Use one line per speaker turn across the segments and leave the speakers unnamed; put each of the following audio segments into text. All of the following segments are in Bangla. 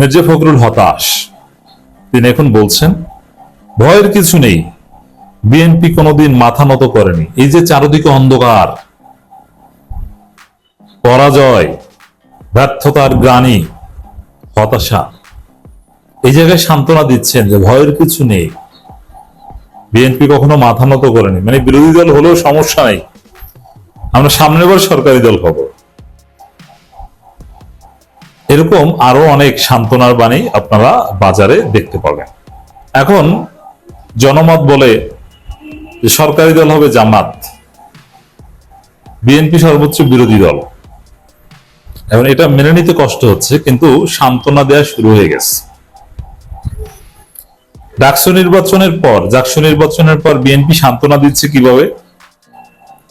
মির্জা ফখরুল হতাশ। তিনি এখন বলছেন, ভয়ের কিছু নেই। বিএনপি কোনোদিন মাথা নত করেনি। এই যে চারদিকে অন্ধকার, পরাজয়, ব্যর্থতার গ্রানি হতাশা, এই জায়গায় সান্ত্বনা দিচ্ছেন যে ভয়ের কিছু নেই। বিএনপি কখনো মাথা নত করেনি। মানে বিরোধী দল হলেও সমস্যা নেই। আমরা সামনের বার সরকারি দল হব। এরকম আরও অনেক সান্ত্বনার বাণী আপনারা বাজারে দেখতে পাবেন এখন জনমত বলে সরকারি দল হবে জামাত, বিএনপি সর্বোচ্চ বিরোধী দল। এখন এটা মেনে নিতে কষ্ট হচ্ছে, কিন্তু সান্ত্বনা দেওয়া শুরু হয়ে গেছে। ডাকসু নির্বাচনের পর, ডাকসু নির্বাচনের পর বিএনপি সান্ত্বনা দিচ্ছে কীভাবে?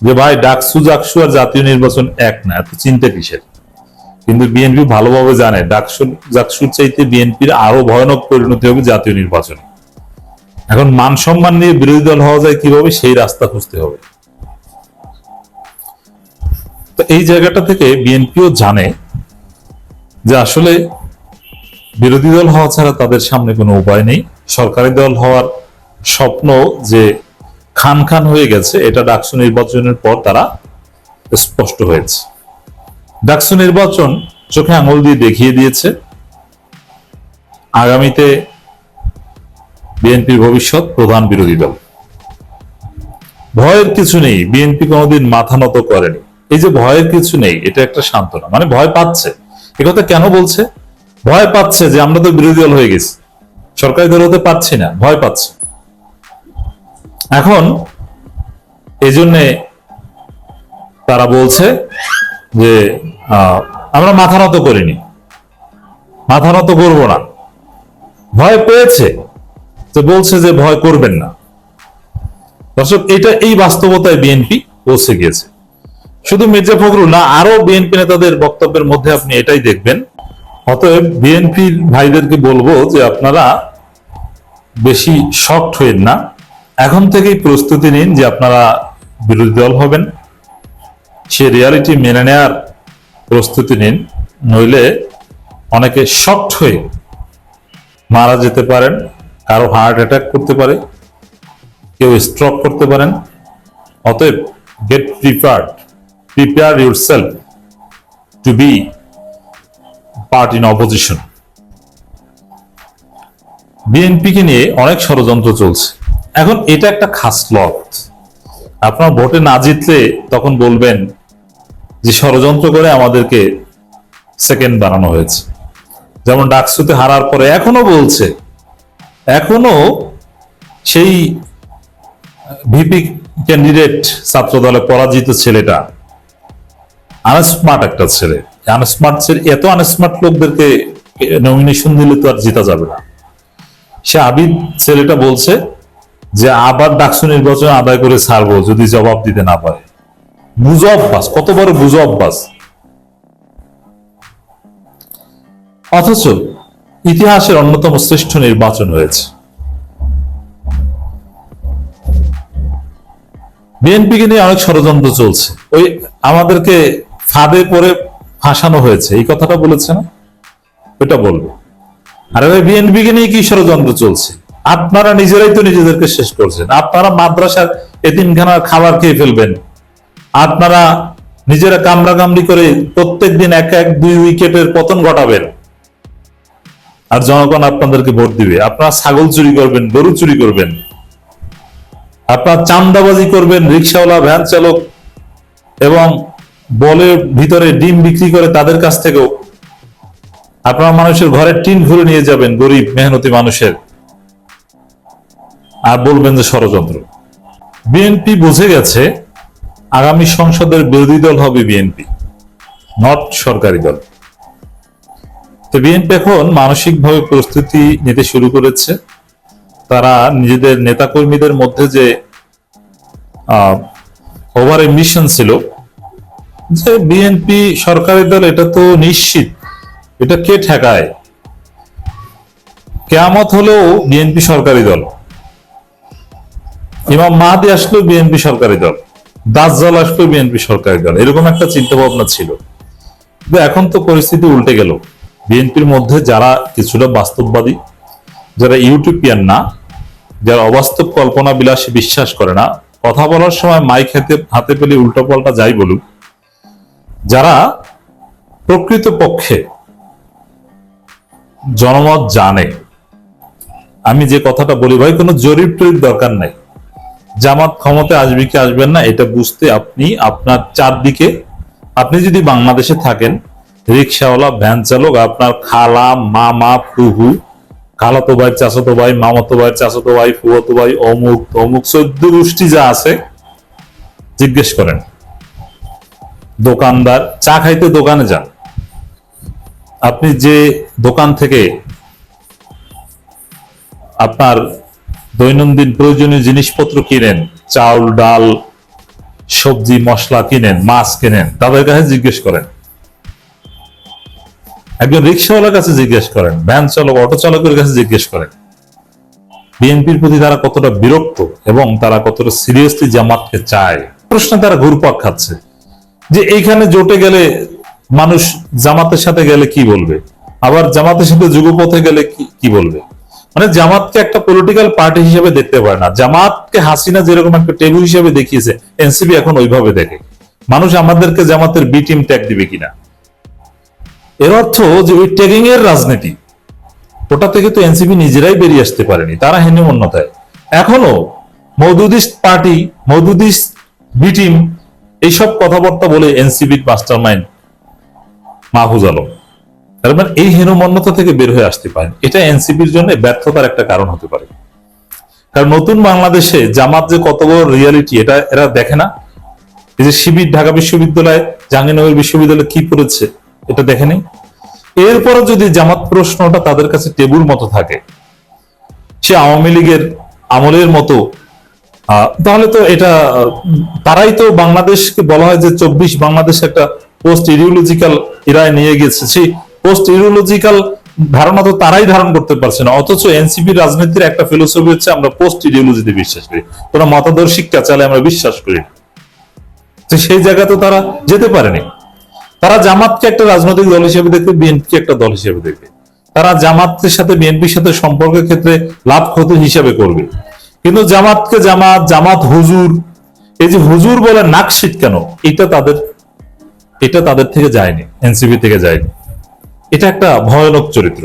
যে ভাই, ডাকসু, জাকসু আর জাতীয় নির্বাচন এক না, এত চিন্তা কিসের? কিন্তু বিএনপি ভালোভাবে জানে। ডাকসু জাকসুর চাইতে বিএনপির আরও ভয়ানক পরিণতি হবে জাতীয় নির্বাচন। এখন মান সম্মান নিয়ে বিরোধী দল হওয়া যায় কীভাবে, সেই রাস্তা খুঁজতে হবে। এই জায়গাটা থেকে বিএনপিও জানে যে আসলে বিরোধী দল হওয়া ছাড়া তাদের সামনে কোনো উপায় নেই। সরকারি দল হওয়ার স্বপ্ন যে খান খান হয়ে গেছে, এটা ডাকসু নির্বাচনের পর তারা স্পষ্ট হয়েছে। ডাকসু নির্বাচন চোখে আঙুল দিয়ে দেখিয়ে দিয়েছে। আগামীতে বিএনপির ভবিষ্যৎ প্রধান বিরোধী দল। ভয়ের কিছু নেই, বিএনপি কোনোদিন মাথা নত করেনি। এই যে ভয়ের কিছু নেই, এটা একটা সান্ত্বনা। মানে ভয় পাচ্ছে। কথা কেন বলছে? ভয় পাচ্ছে যে আমরা তো বিরোধী দল হয়ে গেছি। সরকারি দল হতে পারছি না, ভয় পাচ্ছে। এখন এই জন্যে তারা বলছে যে আমরা মাথা নত করিনি। মাথা নত করব না। ভয় পেয়েছে তো বলছে যে ভয় করবেন না। দর্শক, এটা এই বাস্তবতায় বিএনপি পৌঁছে গিয়েছে। শুধু মির্জা ফখরুল না, আরও বিএনপি নেতাদের বক্তব্যের মধ্যে আপনি এটাই দেখবেন। অতএব বিএনপির ভাইদেরকে বলব যে আপনারা বেশি শক্ট হইন না। এখন থেকেই প্রস্তুতি নিন যে আপনারা বিরোধী দল হবেন। সে রিয়ালিটি মেনে নেয়ার প্রস্তুতি নিন, নইলে অনেকে শক্ট হয়ে মারা যেতে পারেন, কারও হার্ট অ্যাটাক করতে পারে, কেউ স্ট্রোক করতে পারেন। অতএব get prepared prepare yourself to be part in opposition বিএনপিকে নিয়ে অনেক ষড়যন্ত্র চলছে। এখন এটা একটা খাসলত আপনার ভোটে না জিতলে তখন বলবেন যে ষড়যন্ত্র করে আমাদেরকে সেকেন্ড বানানো হয়েছে। যেমন ডাকসুতে হারার পরে এখনও বলছে, এখনও সেই ভিপি ক্যান্ডিডেট ছাত্র দলে পরাজিত ছেলেটা আনস্মার্ট একটা ছেলে। আনস্মার্ট ছেলে, এত আনস্মার্ট লোকদেরকে নমিনেশন দিলে তো আর জিতা যাবে না। সে আবিদ ছেলেটা বলছে যে আবার ডাকসু নির্বাচন আদায় করে ছাড়বো যদি জবাব দিতে না পারে। বুঝো অভ্যাস কত বড় বুঝো অভ্যাস অথচ ইতিহাসের অন্যতম শ্রেষ্ঠ নির্বাচন হয়েছে। বিএনপিকে নিয়ে অনেক ষড়যন্ত্র চলছে। ওই আমাদেরকে ফাঁদে পরে ফাঁসানো হয়েছে, এই কথাটা বলেছে না? ওইটা বলব। আরে ভাই, বিএনপিকে নিয়ে কি ষড়যন্ত্র চলছে? আপনারা নিজেরাই তো নিজেদেরকে শেষ করছেন। আপনারা মাদ্রাসার এতিমখানার খাবার খেয়ে ফেলবেন। আপনারা নিজেরা কামড়া কামড়ি করে প্রত্যেক দিন এক এক দুই উইকেটের পতন ঘটাবেন। আর জনগণ আপনাদেরকে ভোট দিবে। আপনারা ছাগল চুরি করবেন, গরু চুরি করবেন। আপনার চান্দাবাজি করবেন, রিক্সাওয়ালা, ভ্যান চালক এবং বলের ভিতরে ডিম বিক্রি করে তাদের কাছ থেকেও। আপনারা মানুষের ঘরের টিন ঘুরে নিয়ে যাবেন, গরিব, মেহনতি মানুষের। আর বলবেন যে ষড়যন্ত্র। বিএনপি বুঝে গেছে আগামী সংসদের বিরোধী দল হবে বিএনপি, নট সরকারি দল। তো বিএনপি এখন মানসিকভাবে প্রস্তুতি নিতে শুরু করেছে। তারা নিজেদের নেতাকর্মীদের মধ্যে যে ওভার এমিশন ছিল, যে বিএনপি সরকারি দল এটা তো নিশ্চিত, এটা কে ঠেকায়? কেয়ামত হলেও বিএনপি সরকারি দল। ইমাম মাহাদি আসলেও বিএনপি সরকারি দল। দাজ্জাল আসলেও বিএনপি সরকারি দল এরকম একটা চিন্তা ভাবনা ছিল এখন তো পরিস্থিতি উল্টে গেল। বিএনপির মধ্যে যারা কিছুটা বাস্তববাদী, যারা ইউটিউবিয়ান না, যারা অবাস্তব কল্পনা বিলাসে বিশ্বাস করে না, কথা বলার সময় মাইক হাতে হাতে পেলে উল্টো পাল্টা যাই বলুক, যারা প্রকৃত পক্ষে জনমত জানে। আমি যে কথাটা বলি, ভাই, কোনো জরিপ টরিপ দরকার নাই। জামাত ক্ষমতায় আসবে কি আসবেন না, এটা বুঝতে আপনি আপনার চারদিকে, আপনি যদি বাংলাদেশে থাকেন, রিক্সাওয়ালা, ভ্যান চালক, আপনার খালা, মামা, ফুহু, খালাতো ভাই, চাচাতো ভাই, মামাতো ভাই, চাচাতো ভাই, ফুয়াতো ভাই, অমুক অমুক চোদ্দ গোষ্ঠী যা আছে, জিজ্ঞেস করেন। দোকানদার, চা খাইতে দোকানে যান। আপনি যে দোকান থেকে আপনার দৈনন্দিন প্রয়োজনীয় জিনিসপত্র কিনেন, চাউল, ডাল, সবজি, মশলা কিনেন, মাছ কিনেন, তাদের কাছে জিজ্ঞেস করেন। একজন রিক্সাওয়ালার কাছে জিজ্ঞেস করেন, ভ্যান চালক, অটো চালকের কাছে জিজ্ঞেস করেন, বিএনপির প্রতি তারা কতটা বিরক্ত এবং তারা কতটা সিরিয়াসলি জামাতকে চায়? প্রশ্ন তারা ঘুরপাক খাচ্ছে, যে এইখানে জোটে গেলে মানুষ জামাতের সাথে গেলে কি বলবে? আবার জামাতের সাথে যুগপথে গেলে কি- কি বলবে? মানে জামাতকে একটা পলিটিক্যাল পার্টি হিসেবে দেখতে পারে না। জামাতকে হাসিনা যেরকম একটা টেবু হিসেবে দেখিয়েছে এনসিপি এখন ওইভাবে দেখে। মানুষ আমাদেরকে জামাতের বি টিম ট্যাগ দিবে কিনা? এর অর্থ যে ওই ট্যাগিং এর রাজনীতি, ওটা থেকে তো এনসিপি নিজেরাই বেরিয়ে আসতে পারেনি, তারা হীনমন্যতায় এখনও মৌদুদিস পার্টি মৌদুদিস বি টিম এইসব কথাবার্তা বলে এনসিবির মাস্টার মাইন্ড মাহফুজ আলম। তার মানে এই হীনমন্যতা থেকে বের হয়ে আসতে পারেন। এটা এনসিপির জন্য ব্যর্থতার একটা কারণ হতে পারে। কারণ নতুন বাংলাদেশে জামাত যে কত বড় রিয়ালিটি এটা এরা দেখে না। এই যে শিবির, ঢাকা বিশ্ববিদ্যালয়, জাহাঙ্গীরনগর বিশ্ববিদ্যালয় কি করেছে, এটা দেখে নেই। এরপরে যদি জামাত প্রশ্নটা তাদের কাছে টেবুল মতো থাকে, সে আওয়ামী লীগের আমলের মতো তাহলে তো এটা, তারাই তো বাংলাদেশকে বলা হয় যে চব্বিশ বাংলাদেশ একটা পোস্ট ইডিওলজিক্যাল ইরায় নিয়ে গেছে। সেই পোস্ট ইডিওলজিক্যাল ধারণা তো তারাই ধারণ করতে পারছে না। অথচ এনসিপি রাজনীতির একটা ফিলোসফি হচ্ছে, আমরা পোস্ট ইডিওলজিতে বিশ্বাস করি। তোরা মতাদর্শ শিক্ষা চালে আমরা বিশ্বাস করি। তো সেই জায়গা তো তারা যেতে পারেনি। তারা জামাতকে একটা রাজনৈতিক দল হিসেবে দেখবে বিএনপি একটা দল হিসেবে দেখবে। তারা জামাতের সাথে, বিএনপির সাথে সম্পর্কের ক্ষেত্রে লাভ ক্ষতি হিসাবে করবে। কিন্তু জামাতকে জামাত জামাত হুজুর, এই যে হুজুর বলে নাকশিট কেন? এটা তাদের এটা তাদের থেকে যায়নি, এনসিপি থেকে যায়নি। এটা একটা ভয়ানক চরিত্র।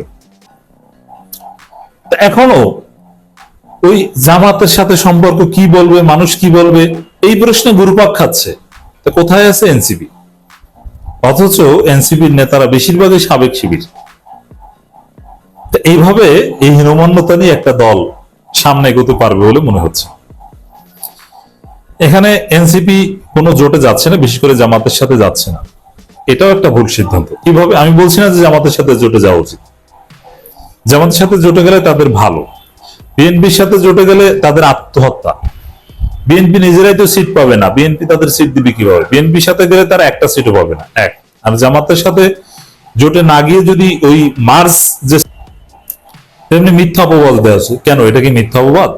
এখনও ওই জামাতের সাথে সম্পর্ক কি বলবে, মানুষ কি বলবে, এই প্রশ্নে গুরুপাক খাচ্ছে। তা কোথায় আছে এনসিপি? অথচ এনসিপির নেতারা বেশিরভাগই সাবেক শিবির। এইভাবে এই হীনমন্যতা নিয়ে একটা দল সামনে এগোতে পারবে বলে মনে হচ্ছে। এখানে এনসিপি কোনো জোটে যাচ্ছে না, বিশেষ করে জামাতের সাথে যাচ্ছে না। এটাও একটা ভুল সিদ্ধান্ত। কীভাবে? আমি বলছি না যে জামাতের সাথে জোটে যাওয়া উচিত। জামাতের সাথে জোটে গেলে তাদের ভালো। বিএনপির সাথে জোটে গেলে তাদের আত্মহত্যা। বিএনপি নিজেরাই তো সিট পাবে না। বিএনপি তাদের সিট দিবে কীভাবে? বিএনপির সাথে গেলে তারা একটা সিটও পাবে না। এক। আর জামাতের সাথে জোটে না গিয়ে যদি ওই মার্চ যে তেমনি মিথ্যা অপবাদ দেওয়া আছে। কেন? এটা কি মিথ্যা অপবাদ?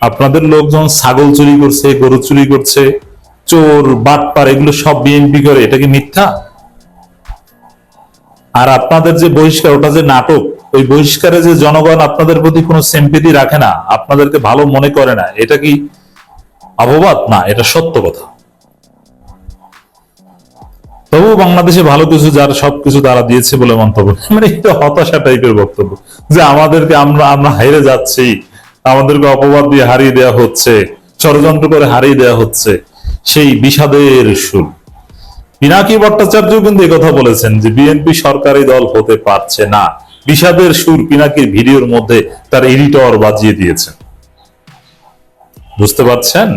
আপনাদের লোকজন ছাগল চুরি করছে, গরু চুরি করছে, চোর, বাটপার, এগুলো সব বিএনপি করে। এটা কি মিথ্যা? আর আপনাদের যে বহিষ্কার, ওটা যে নাটক, ওই বহিষ্কারে যে জনগণ আপনাদের প্রতি কোনো সেম্পিতি রাখে না, আপনাদেরকে ভালো মনে করে না, এটা কি অপবাদ? না, এটা সত্য কথা। তবু বাংলাদেশে ভালো কিছু, যার সবকিছু তারা দিয়েছে বলে মন্তব্য মানে এটা হতাশা টাইপের বক্তব্য। যে আমাদেরকে আমরা আমরা হারিয়ে যাচ্ছি, আমাদেরকে অপবাদ দিয়ে হারিয়ে দেওয়া হচ্ছে, ষড়যন্ত্র করে হারিয়ে দেওয়া হচ্ছে, সেই বিষাদের সুর। পিনাকি ভট্টাচার্য কিন্তু কথা বলেছেন যে বিএনপি সরকারি দল হতে পারছে না। বিষাদের সুর পিনাকির ভিডিওর মধ্যে তার এডিটর বাজিয়ে দিয়েছেন। বুঝতে পারছেন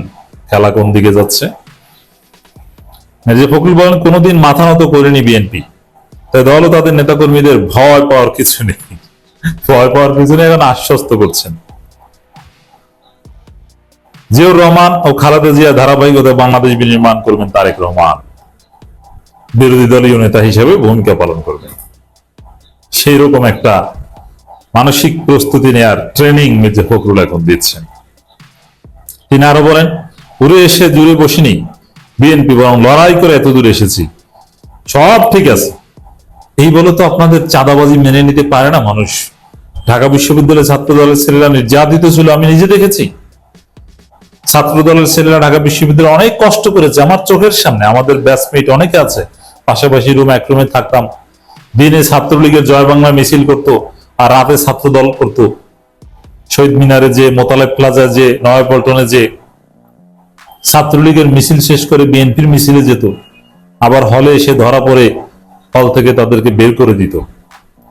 খেলা কোন দিকে যাচ্ছে? যে ফখরুল বলেন, কোনোদিন মাথা নত করেনি বিএনপি। তাই দল তাদের নেতাকর্মীদের ভয় পাওয়ার কিছু নেই। ভয় পাওয়ার কিছু নেই, এখন আশ্বস্ত করছেন। জিয়র রহমান ও খালেদা জিয়া ধারাবাহিকতা বাংলাদেশ বিনির্মাণ করবেন তারেক রহমান। বিরোধী দলীয় নেতা হিসেবে ভূমিকা পালন করবেন সেই রকম একটা মানসিক প্রস্তুতি নেয়ার ট্রেনিং মির্জা ফখরুল এখন দিচ্ছেন। তিনি আরও বলেন, উড়ে এসে জুড়ে বসিনি। বিএনপি বরং লড়াই করে এত দূর এসেছি। সব ঠিক আছে। এই বলে তো আপনাদের চাঁদাবাজি মেনে নিতে পারে না মানুষ। ঢাকা বিশ্ববিদ্যালয়ের ছাত্র দলের ছেলেরা নির্যাতিত ছিল, আমি নিজে দেখেছি। ছাত্র দলের ছেলেরা ঢাকা বিশ্ববিদ্যালয়ে অনেক কষ্ট করেছে। আমার চোখের সামনে, আমাদের ব্যাচমেট অনেকে আছে। পাশাপাশি রুম এক রুমে থাকতাম। দিনে ছাত্রলীগের জয় বাংলা মিছিল করতো আর রাতে ছাত্র দল করতো। শহীদ মিনারে যে মোতালেব প্লাজা, যে নয়াপল্টনে যে ছাত্রলীগের মিছিল শেষ করে বিএনপির মিছিলে যেত, আবার হলে এসে ধরা পড়ে হল থেকে তাদেরকে বের করে দিত।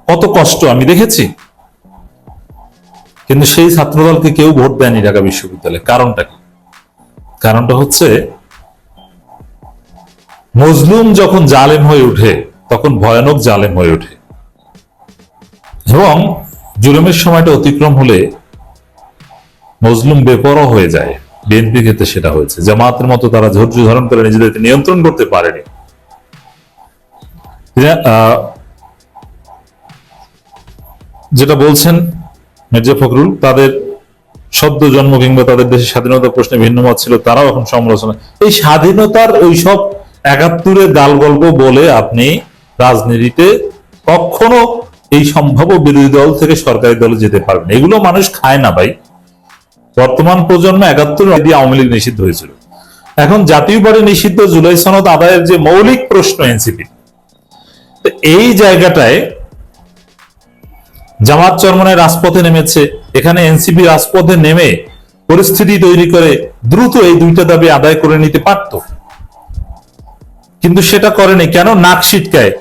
কত কষ্ট, আমি দেখেছি। কিন্তু সেই ছাত্রদলকে কেউ ভোট দেয়নি ঢাকা বিশ্ববিদ্যালয়ে। কারণটা কি? কারণটা হচ্ছে মজলুম যখন জালেম হয়ে ওঠে তখন ভয়ানক জালেম হয়ে ওঠে। এবং জুলুমের সময়টা অতিক্রম হলে মজলুম বেপরোয়া হয়ে যায়। বিএনপি ক্ষেত্রে সেটা হয়েছে। জামাতের মতো তারা ধৈর্য ধারণ করে নিজেদেরকে নিয়ন্ত্রণ করতে পারেনি। যেটা বলছেন মির্জা ফখরুল, তাদের সদ্য জন্ম কিংবা তাদের দেশের স্বাধীনতা প্রশ্নে ভিন্ন মত ছিল, তারাও এখন সমালোচনা। এই স্বাধীনতার ওইসব একাত্তরে গাল গল্প বলে আপনি রাজনীতিতে কখনো এই সম্ভাব্য বিরোধী দল থেকে সরকারি দলে যেতে পারবেন। এগুলো মানুষ খায় না ভাই। বর্তমান প্রজন্ম একাত্তর দিয়ে আওয়ামী লীগ নিষিদ্ধ হয়েছিল। এখন জাতীয় পার্টি নিষিদ্ধ জুলাই সনদ আদায়ের যে মৌলিক প্রশ্ন এনসিপি এই জায়গাটায় জামাত চরমনে রাজপথে নেমেছে। এখানে এনসিপি রাজপথে নেমে পরিস্থিতি তৈরি করে দ্রুত এই দুইটা দাবি আদায় করে নিতে পারত। কিন্তু সেটা করেনি। কেন? নাক ছিটকায়।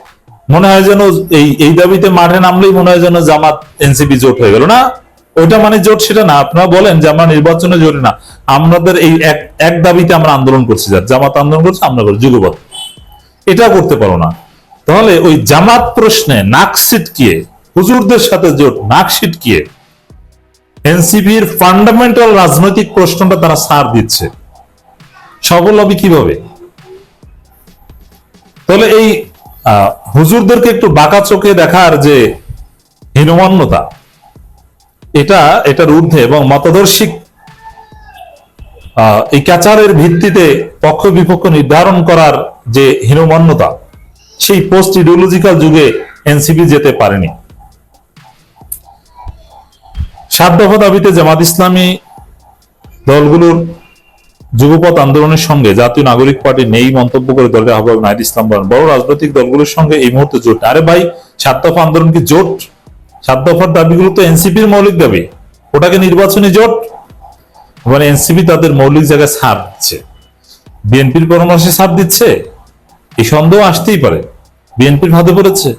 মনে হয় যেন এই এই দাবিতে মাঠে নামলেই মনে হয় যেন জামাত এনসিপি জোট হয়ে গেল। না, ওইটা মানে জোট সেটা না। আপনারা বলেন যে আমরা নির্বাচনে জোটে না। আমাদের এই এক এক দাবিতে আমরা আন্দোলন করছি যার জামাত আন্দোলন করছে, আমরা করি যুগপথ এটা করতে পারো না। তাহলে ওই জামাত প্রশ্নে নাক ছিটকিয়ে, হুজুরদের সাথে জোট, নাক ছিটকিয়ে, এনসিপির ফান্ডামেন্টাল রাজনৈতিক প্রশ্নটা তারা সার দিচ্ছে। সফল হবে কীভাবে? তাহলে এই হুজুরদেরকে একটু বাঁকা চোখে দেখার যে হীনমান্যতা, এটা, এটার ঊর্ধ্বে এবং মতাদর্শিক এই ক্যাচারের ভিত্তিতে পক্ষ বিপক্ষ নির্ধারণ করার যে হীনমান্যতা, সেই পোস্ট ইডিওলজিক্যাল যুগে এনসিপি যেতে পারেনি। সাত দফা দাবিতে জামাত ইসলামী দলগুলোর যুগপথ আন্দোলনের সঙ্গে জাতীয় নাগরিক পার্টি নেই মন্তব্য করে দলের আহ্বায়ক নাহিদ ইসলাম বলেন, বড় রাজনৈতিক দলগুলোর সঙ্গে এই মুহূর্তে জোট। আরে ভাই, সাত দফা আন্দোলন কি জোট? সাত দফার দাবিগুলো তো এনসিপির মৌলিক দাবি। ওটাকে নির্বাচনী জোট? মানে এনসিপি তাদের মৌলিক জায়গায় ছাড় দিচ্ছে। বিএনপির পরামর্শে ছাড় দিচ্ছে? এই সন্দেহ আসতেই পারে। বিএনপির ভাতে পড়েছে।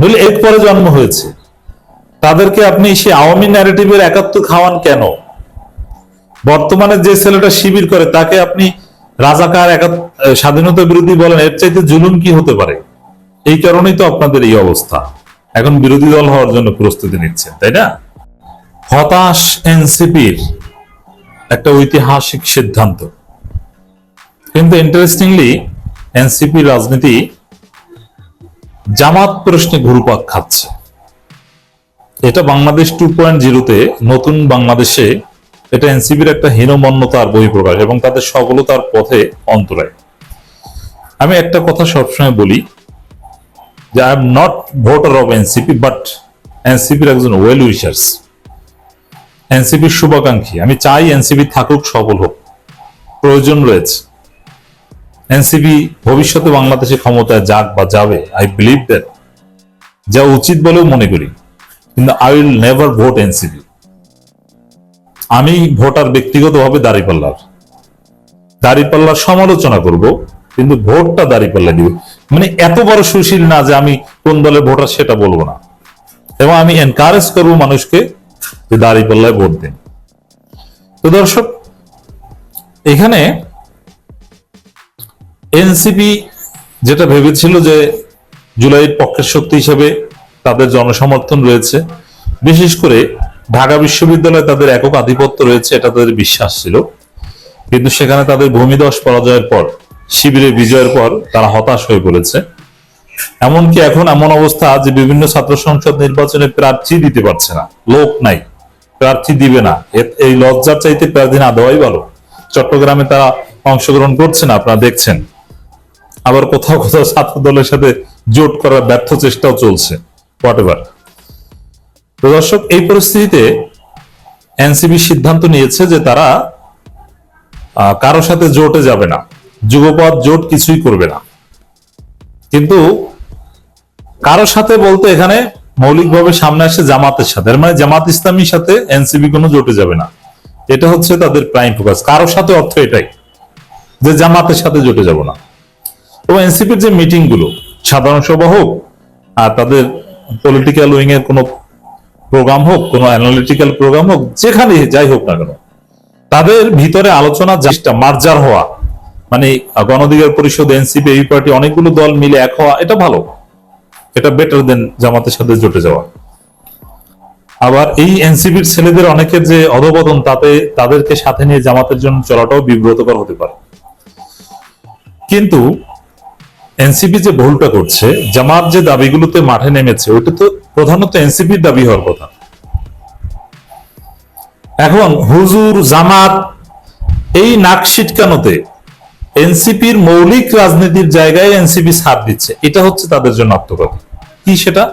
নইলে এর পরে জন্ম হয়েছে। তাদেরকে আপনি সে আওয়ামী ন্যারেটিভের একাত্তর খাওয়ান কেন? বর্তমানে যে ছেলেটা শিবির করে, তাকে আপনি রাজাকার স্বাধীনতা বিরোধী বলেন, এর চাইতে জুলুম কি হতে পারে? এই কারণেই তো আপনাদের এই অবস্থা। এখন বিরোধী দল হওয়ার জন্য প্রস্তুতি নিচ্ছেন, তাই না? হতাশ এনসিপির একটা ঐতিহাসিক সিদ্ধান্ত। কিন্তু ইন্টারেস্টিংলি এনসিপি রাজনীতি জামাত প্রশ্নে ঘুরপাক খাচ্ছে। এটা বাংলাদেশ টু পয়েন্ট জিরোতে নতুন বাংলাদেশে এটা এনসিপির একটা হীনমন্যতার বহিঃপ্রকাশ এবং তাদের সফলতার পথে অন্তরায়। আমি একটা কথা সবসময় বলি যে I am not voter of NCP but এনসিপির একজন ওয়েল উইশার্স এনসিপির শুভাকাঙ্ক্ষী। আমি চাই এনসিপি থাকুক, সফল হোক। প্রয়োজন রয়েছে। এনসিপি ভবিষ্যতে বাংলাদেশে ক্ষমতায় যাক বা যাবে আই বিলিভ দ্যাট যা উচিত বলেও মনে করি। কিন্তু I will never vote NCP আমি ভোটার ব্যক্তিগতভাবে দাঁড়িপাল্লার। দাঁড়িপাল্লার সমালোচনা করব, কিন্তু ভোটটা দাঁড়িপাল্লা দিব। মানে এত বড় সুশীল না যে আমি কোন দলে ভোটার সেটা বলব না। এবং আমি এনকারেজ করব মানুষকে যে দাঁড়িপাল্লায় ভোট দিন। তো দর্শক, এখানে এনসিপি যেটা ভেবেছিল যে জুলাইয়ের পক্ষের শক্তি হিসেবে তাদের জনসমর্থন রয়েছে, বিশেষ করে ঢাকা বিশ্ববিদ্যালয়ে তাদের একক আধিপত্য রয়েছে, এটা তাদের বিশ্বাস ছিল। কিন্তু সেখানে তাদের ভূমিদশ পরাজয়ের পর শিবিরে বিজয়ের পর তারা হতাশ হয়ে পড়েছে। এমনকি এখন এমন অবস্থা যে বিভিন্ন ছাত্র সংসদ নির্বাচনে প্রার্থী দিতে পারছে না, লোক নাই, প্রার্থী দিবে না। এই লজ্জার চাইতে প্রার্থী না দেওয়াই ভালো। চট্টগ্রামে তারা অংশগ্রহণ করছে না, আপনারা দেখছেন। আবার কোথাও কোথাও ছাত্র দলের সাথে জোট করার ব্যর্থ চেষ্টাও চলছে, হোয়াট তো দর্শক, এই পরিস্থিতিতে এনসিবি সিদ্ধান্ত নিয়েছে যে তারা কারও সাথে জোটে যাবে না। যুগপথ জোট কিছুই করবে না। কিন্তু কারও সাথে বলতে এখানে মৌলিকভাবে সামনে আসে জামাতের সাথে। মানে জামাত ইসলামীর সাথে এনসিবি কোনো জোটে যাবে না। এটা হচ্ছে তাদের প্রাইম ফোকাস কারও সাথে অর্থ এটাই যে জামাতের সাথে জোটে যাব না। এবং এনসিপির যে মিটিংগুলো, সাধারণ সভা হোক আর তাদের পলিটিক্যাল উইং এর কোনো প্রোগ্রাম হোক, কোনো অ্যানালিটিক্যাল প্রোগ্রাম হোক, যেখানে যাই হোক না কেন, তাদের ভিতরে আলোচনা জিনিসটা মার্জার হওয়া মানে গণধিকার পরিষদ, এনসিপি, এই পার্টি অনেকগুলো দল মিলে এক হওয়া, এটা ভালো। এটা বেটার দেন জামাতের সাথে জোটে যাওয়া। আবার এই এনসিপির ছেলেদের অনেকের যে অধপতন, তাতে তাদেরকে সাথে নিয়ে জামাতের জন্য চলাটাও বিব্রতকর হতে পারে। কিন্তু এনসিপি যে ভুলটা করছে, জামাত যে দাবিগুলোতে মাঠে নেমেছে, ওইটা তো প্রধানত এনসিপির দাবি হওয়ার কথা। এখন হুজুর, জামাত, এই নাক সিটকানোতে এনসিপির মৌলিক রাজনীতির জায়গায় এনসিপি ছাড় দিচ্ছে। এটা হচ্ছে তাদের জন্য আত্মঘাতী। কি সেটা?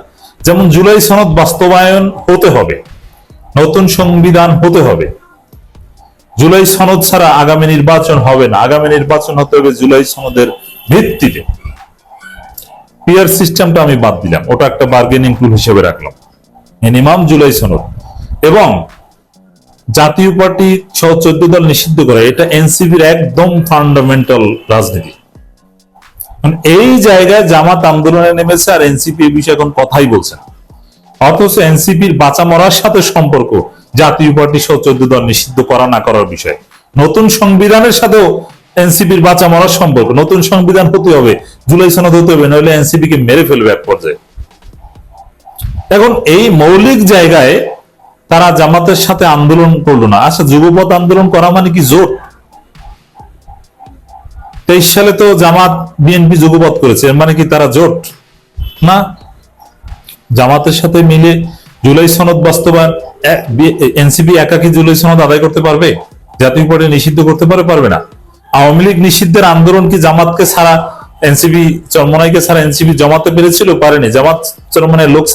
যেমন জুলাই সনদ বাস্তবায়ন হতে হবে, নতুন সংবিধান হতে হবে। জুলাই সনদ ছাড়া আগামী নির্বাচন হবে না। আগামী নির্বাচন হতে হবে জুলাই সনদের ভিত্তিতে। পিয়ার সিস্টেমটা আমি বাদ দিলাম। ওটা একটা বার্গেনিং টুল হিসেবে রাখলাম। মিনিমাম জুলাই সনদ। এবং জাতীয় পার্টি সহ চোদ্দ দল নিষিদ্ধ করা, এটা এনসিপির একদম ফান্ডামেন্টাল রাজনীতি। এই জায়গায় জামাত আন্দোলনে নেমেছে আর এনসিপি এই বিষয়ে এখন কথাই বলছে অথচ এনসিপির বাঁচা মরার সাথে সম্পর্ক জাতীয় পার্টি সহ চোদ্দ দল নিষিদ্ধ করা না করার বিষয়ে। নতুন সংবিধানের সাথেও এনসিপির বাঁচা মরার সম্পর্ক। নতুন সংবিধান হতে হবে, জুলাই সনদ হতে হবে, নইলে এনসিপি কে মেরে ফেলবে এক পর্যায়ে। এখন এই মৌলিক জায়গায় তারা জামাতের সাথে আন্দোলন করল না। আচ্ছা যুবপথ আন্দোলন করা মানে কি জোট? তেইশ সালে তো জামাত, বিএনপি যুগপথ করেছে মানে কি তারা জোট? না। জামাতের সাথে মিলে জুলাই সনদ বাস্তবায়ন এনসিপি একাকি জুলাই সনদ আদায় করতে পারবে? জাতীয় পার্টি নিষিদ্ধ করতে পারে, পারবে না। আওয়ামী লীগ নিষিদ্ধের আন্দোলন কি জামাতকে সারা এনসিপি চরমনাইকে সারা এনসিবি জমাতে পেরেছিল? পারেনি। জামাত চরমনায় লোক